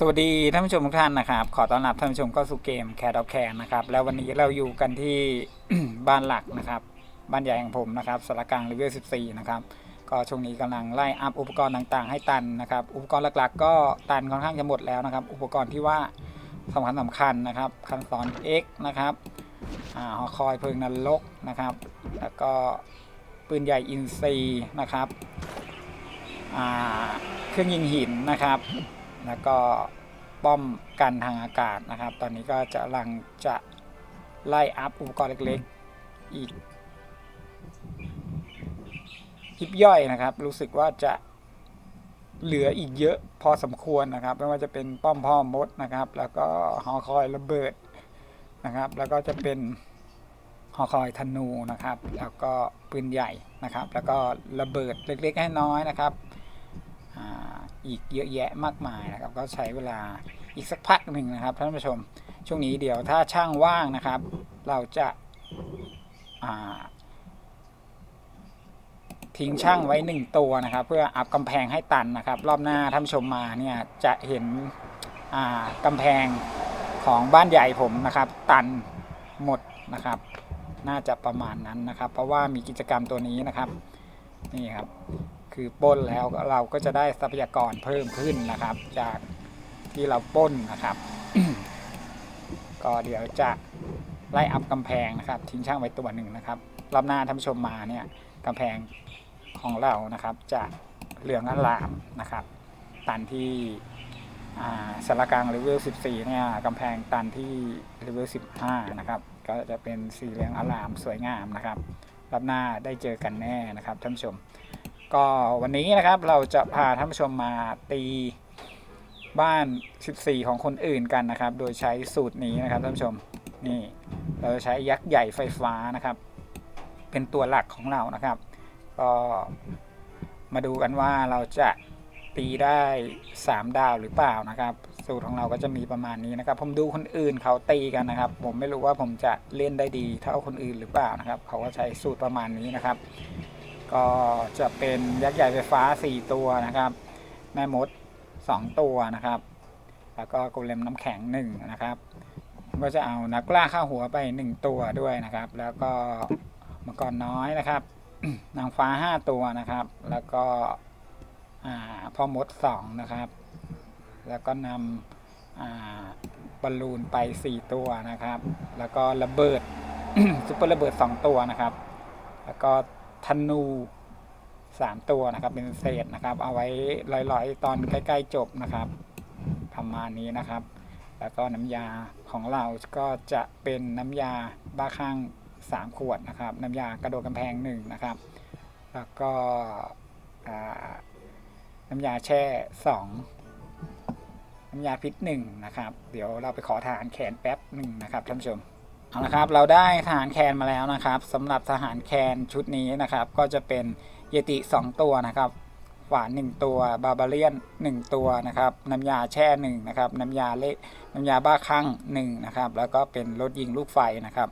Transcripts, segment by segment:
สวัสดีท่านผู้ชมทุกท่านนะครับ ขอต้อนรับท่านผู้ชมเข้าสู่เกมแคร์ดอแคนนะครับ แล้ววันนี้เราอยู่กันที่บ้านหลักนะครับ บ้านใหญ่ของผมนะครับสารกลางเลเวล14 นะครับ ก็ช่วงนี้กำลังไล่อัพอุปกรณ์ต่างๆ ให้ตันนะครับ อุปกรณ์หลักๆ ก็ตันค่อนข้างจะหมดแล้วนะครับ อุปกรณ์ที่ว่าสำคัญสำคัญนะครับคันสอน X นะครับอ่าหอคอยเพลิงนรกนะครับ แล้วก็ปืนใหญ่อินซีนะครับเครื่องยิงหินนะครับ แล้วก็ป้อมกันทางอากาศนะครับ ตอนนี้ก็จะลังจะไล่อัพอุปกรณ์เล็กๆ อีกยิบย่อยนะครับ รู้สึกว่าจะเหลืออีกเยอะพอสมควรนะครับ ไม่ว่าจะเป็นป้อมพ่อมดนะครับ แล้วก็หอคอยระเบิดนะครับ แล้วก็จะเป็นหอคอยธนูนะครับ แล้วก็ปืนใหญ่นะครับ แล้วก็ระเบิดเล็กๆให้น้อยนะครับ อีกเยอะแยะมากมายนะครับ ก็ใช้เวลาอีกสักพักหนึ่งนะครับท่านผู้ชมช่วงนี้เดี๋ยวถ้าช่างว่างนะครับ เราจะาทิ้งช่างไว้หนึ่งตัวนะครับ เพื่ออัพกำแพงให้ตันนะครับ รอบหน้าท่านผู้ชมมาเนี่ยจะเห็นกำแพงของบ้านใหญ่ผมนะครับ ตันหมดนะครับ น่าจะประมาณนั้นนะครับ เพราะว่ามีกิจกรรมตัวนี้นะครับนี่ครับ คือป้นแล้วเราก็จะได้ทรัพยากรเพิ่มขึ้นนะครับ จากที่เราป้นนะครับ ก็เดี๋ยวจะไล่อัพกำแพงนะครับทิ้งช่างไว้ตัวหนึ่งนะครับรอบหน้าท่านผู้ชมมาเนี่ยกำแพงของเรานะครับ จะเหลืองอลามนะครับ ตันที่อ่าสารกลางเลเวล14 เนี่ยกำแพงตันที่เลเวล15 นะครับ ก็จะเป็นสีเหลืองอลามสวยงามนะครับ รอบหน้าได้เจอกันแน่นะครับท่านผู้ชม ก็วันนี้นะครับเราจะพาท่านผู้ชมมาตีบ้าน 14 ของคนอื่นกันนะครับ โดยใช้สูตรนี้นะครับท่านผู้ชมนี่เราจะใช้ยักษ์ใหญ่ไฟฟ้านะครับ เป็นตัวหลักของเรานะครับ ก็มาดูกันว่าเราจะตีได้ 3 ดาวหรือเปล่านะครับ สูตรของเราก็จะมีประมาณนี้นะครับ ผมดูคนอื่นเขาตีกันนะครับ ผมไม่รู้ว่าผมจะเล่นได้ดีเท่าคนอื่นหรือเปล่านะครับ เขาก็ใช้สูตรประมาณนี้นะครับ ก็จะเป็นยักษ์ใหญ่ไฟฟ้า 4 ตัวนะครับ แม่มด 2 ตัวนะครับ แล้วก็กุเลมน้ำแข็ง 1 นะครับ ก็จะเอานักล่าข้าหัวไป 1 ตัวด้วยนะครับ แล้วก็มังกรน้อยนะครับ นางฟ้า 5 ตัวนะครับ แล้วก็พ่อมด 2 นะครับ แล้วก็นำบอลลูนไป 4 ตัวนะครับ แล้วก็ระเบิดซุปเปอร์ระเบิด 2 ตัวนะครับ แล้วก็ ธนูสามตัวนะครับ เป็นเศษนะครับ เอาไว้ลอยๆ ตอนใกล้ๆจบนะครับประมาณนี้นะครับ แล้วก็น้ำยาของเราก็จะเป็นน้ำยาบ้าข้าง3ขวดนะครับ น้ำยากระโดดกำแพงหนึ่งนะครับ แล้วก็น้ำยาแช่2น้ำยาพิษหนึ่งนะครับ เดี๋ยวเราไปขอทารแขนแป๊บหนึ่งนะครับท่านผู้ชม เอาละครับเราได้ทหารแคนมาแล้วนะครับสำหรับทหารแคนชุดนี้นะครับ ก็จะเป็นเยติ 2 ตัวนะครับหวาน1ตัวบาบาเลียน 1 ตัวนะครับน้ำยาแช่1นะครับน้ำยาเละน้ำยาบ้าคลั่ง1นะครับแล้วก็เป็นรถยิงลูกไฟนะครับ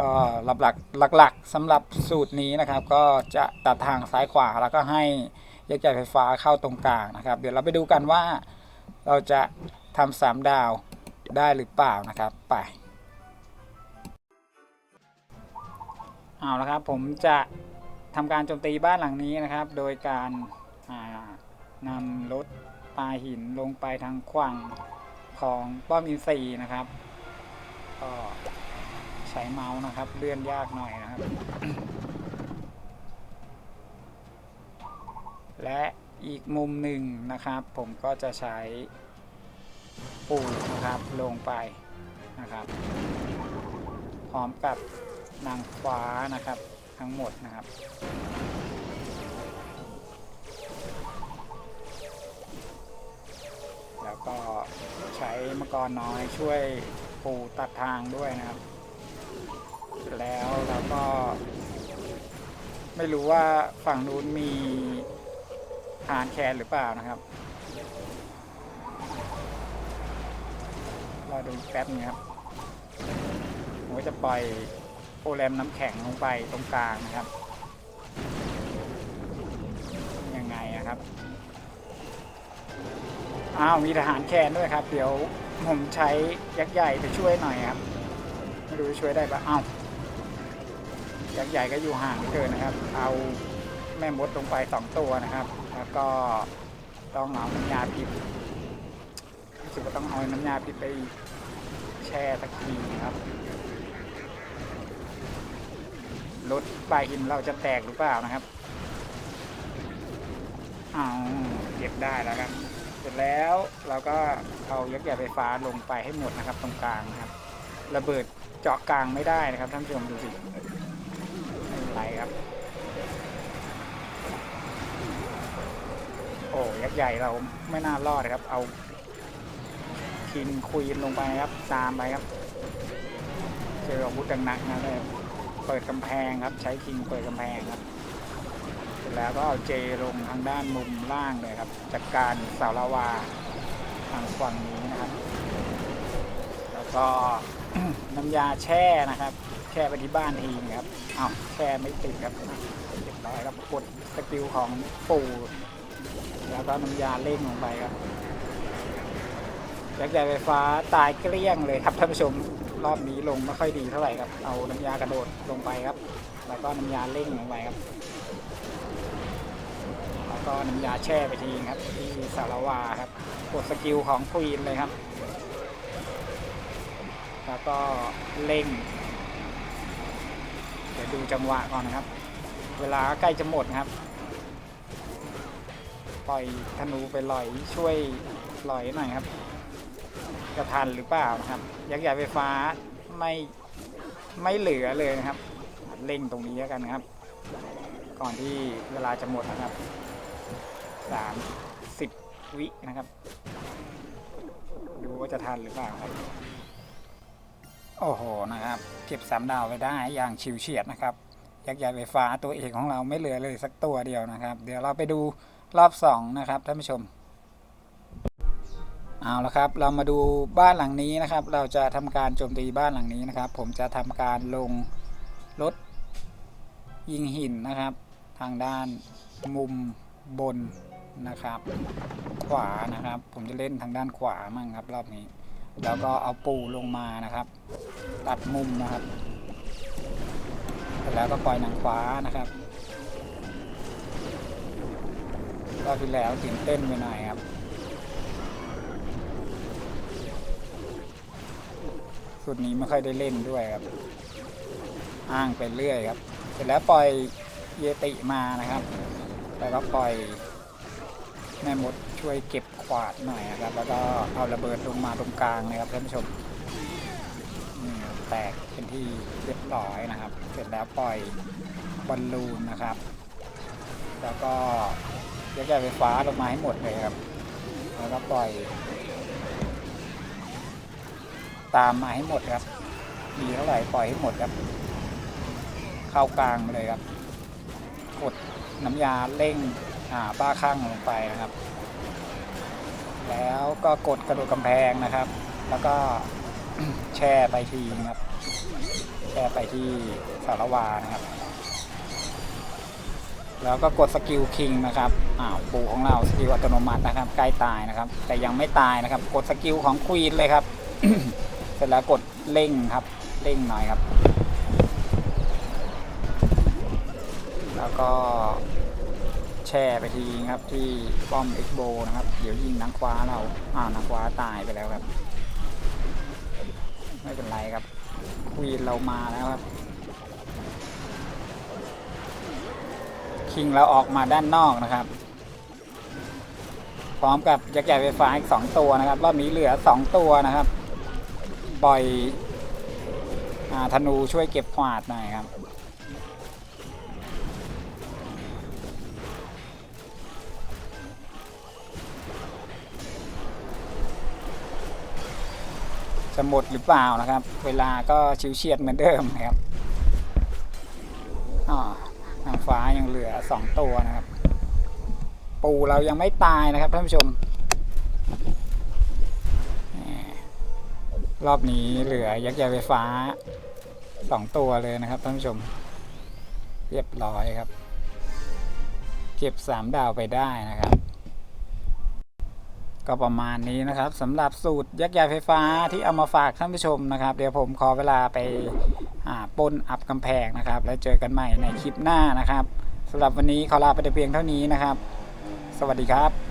ก็หลักหลักหลักๆสำหรับสูตรนี้นะครับ ก็จะตัดทางซ้ายขวาแล้วก็ให้ยักษ์ใหญ่ไฟฟ้าเข้าตรงกลางนะครับ เดี๋ยวเราไปดูกันว่าเราจะทำสามดาวได้หรือเปล่านะครับไป เอาละครับผมจะทำการโจมตีบ้านหลังนี้นะครับ โดยการานำรถปลาหินลงไปทางขวางของป้อมอินทรีนะครับ ก็ใช้เมาส์นะครับเลื่อนยากหน่อยนะครับ และอีกมุมหนึ่งนะครับ ผมก็จะใช้ปูนะครับลงไปนะครับ พร้อมกับ นางฟ้านะครับ ทั้งหมดนะครับ แล้วก็ใช้มังกรน้อยช่วยปูตัดทางด้วยนะครับ แล้วเราก็ ไม่รู้ว่าฝั่งนู้นมีฐานแคนหรือเปล่านะครับรอดูแป๊บนึงครับผมจะปล่อย โปรแรมน้ำแข็งลงไปตรงกลางนะครับ ยังไงอะครับ อ้าว มีทหารแคนด้วยครับ เดี๋ยวผมใช้ยักษ์ใหญ่ไปช่วยหน่อยครับ ไม่รู้จะช่วยได้ปะอ้าว ยักษ์ใหญ่ก็อยู่ห่างเหลือเกินนะครับ เอาแม่มดลงไปสองตัวนะครับ แล้วก็ต้องเอาน้ำยาพิษรู้สึกว่าต้องเอาน้ำยาพิษไปแช่สักทีนะครับ รถปลายหินเราจะแตกหรือเปล่านะครับเอาเก็บได้แล้วครับ เสร็จแล้วเราก็เอายักษ์ใหญ่ไฟฟ้าลงไปให้หมดนะครับ ตรงกลางนะครับ ระเบิดเจาะกลางไม่ได้นะครับท่านผู้ชมดูสิไม่เป็นไรครับ โอ้ยักษ์ใหญ่เราไม่น่ารอดครับ เอาคินควีนลงไปครับ ตามไปครับเจออาวุธหนักนะเลย เปิดกำแพงครับ ใช้คิงเปิดกำแพงครับ เสร็จแล้วก็เอาเจลงทางด้านมุมล่างเลยครับจัดกการเสาลาวาทางฝั่งนี้นะครับ แล้วก็น้ำยาแช่นะครับ แช่ไปที่บ้านทีนครับอ้าวแช่ไม่ติดครับเรียบร้อยครับกดสกิลของปู่แล้วก็น้ำยาเร่งลงไปครับยักษ์ใหญ่ไฟฟ้าตายเกลี้ยงเลยครับท่านผู้ชม รอบนี้ลงไม่ค่อยดีเท่าไหร่ครับ เอาน้ำยากระโดดลงไปครับ แล้วก็น้ำยาเร่งลงไปครับ แล้วก็น้ำยาแช่ไปทีครับ ที่สารวาครับกดสกิลของควีนเลยครับ แล้วก็เร่ง เดี๋ยวดูจังหวะก่อนนะครับ เวลาใกล้จะหมดนะครับปล่อยธนูไปลอยช่วยลอยหน่อยครับ จะทันหรือเปล่านะครับ ยักษ์ใหญ่ไฟฟ้าไม่ไม่เหลือเลยนะครับ เร่งตรงนี้แล้วกันนะครับ ก่อนที่เวลาจะหมดนะครับสามสิบวินะครับ ดูว่าจะทันหรือเปล่าครับ โอ้โหนะครับ เก็บสามดาวไว้ได้อย่างชิวเฉียดนะครับยักษ์ใหญ่ไฟฟ้าตัวเอกของเราไม่เหลือเลยสักตัวเดียวนะครับ เดี๋ยวเราไปดูรอบสองนะครับท่านผู้ชม เอาละครับ เรามาดูบ้านหลังนี้นะครับ เราจะทำการโจมตีบ้านหลังนี้นะครับ ผมจะทำการลงรถยิงหินนะครับ ทางด้านมุมบนนะครับ ขวานะครับ ผมจะเล่นทางด้านขวามั่งครับ รอบนี้ แล้วก็เอาปูลงมานะครับ ตัดมุมนะครับแล้วก็ปล่อยหนังฟ้านะครับรอบที่แล้วตื่นเต้นไปหน่อยครับ สุดนี้ไม่ค่อยได้เล่นด้วยครับ อ้างไปเรื่อยครับ เสร็จแล้วปล่อยเยติมานะครับ แล้วก็ปล่อยแม่มดช่วยเก็บขวาดหน่อยนะครับ แล้วก็เอาระเบิดลงมาตรงกลางนะครับท่านผู้ชมแตกเป็นที่เรียบร้อยนะครับ เสร็จแล้วปล่อยบอลลูนนะครับ แล้วก็ยกษ์ใหญ่ไฟฟ้าลงมาให้หมดเลยครับ แล้วก็ปล่อย ตามมาให้หมดครับมีเท่าไหร่ปล่อยให้หมดครับ เข้ากลางเลยครับ กดน้ำยาเร่งอ่าบ้าข้างลงไปนะครับ แล้วก็กดกระโดดกำแพงนะครับ แล้วก็แช่ไปทีนะครับ แช่ไปที่สารวานะครับ แล้วก็กดสกิลคิงนะครับอ้าวปูของเราสกิลอัตโนมัตินะครับ ใกล้ตายนะครับ แต่ยังไม่ตายนะครับ กดสกิลของควีนเลยครับ เสร็จแล้วกดเร่งครับ เร่งหน่อยครับ แล้วก็แช่ไปทีครับที่ป้อมเอ็กโบนะครับ เดี๋ยวยิงนางคว้าเราอ้านางคว้าตายไปแล้วครับ ไม่เป็นไรครับควีนเรามาแล้วครับ คิงเราออกมาด้านนอกนะครับ พร้อมกับยักษ์ใหญ่ไฟฟ้าอีกสองตัวนะครับ รอบนี้เหลือสองตัวนะครับ ปล่อยอธนูช่วยเก็บขวาดหน่อยครับจะหมดหรือเปล่านะครับ เวลาก็ชิวเฉียดเหมือนเดิมนะครับอ๋อนางฟ้ายังเหลือสองตัวนะครับ ปูเรายังไม่ตายนะครับท่านผู้ชม รอบนี้เหลือยักษ์ใหญ่ไฟฟ้าสองตัวเลยนะครับท่านผู้ชม เรียบร้อยครับ เก็บสามดาวไปได้นะครับ ก็ประมาณนี้นะครับสำหรับสูตรยักษ์ใหญ่ไฟฟ้าที่เอามาฝากท่านผู้ชมนะครับ เดี๋ยวผมขอเวลาไปปนอับกำแพงนะครับ แล้วเจอกันใหม่ในคลิปหน้านะครับสำหรับวันนี้ขอลาไปแต่เพียงเท่านี้นะครับ สวัสดีครับ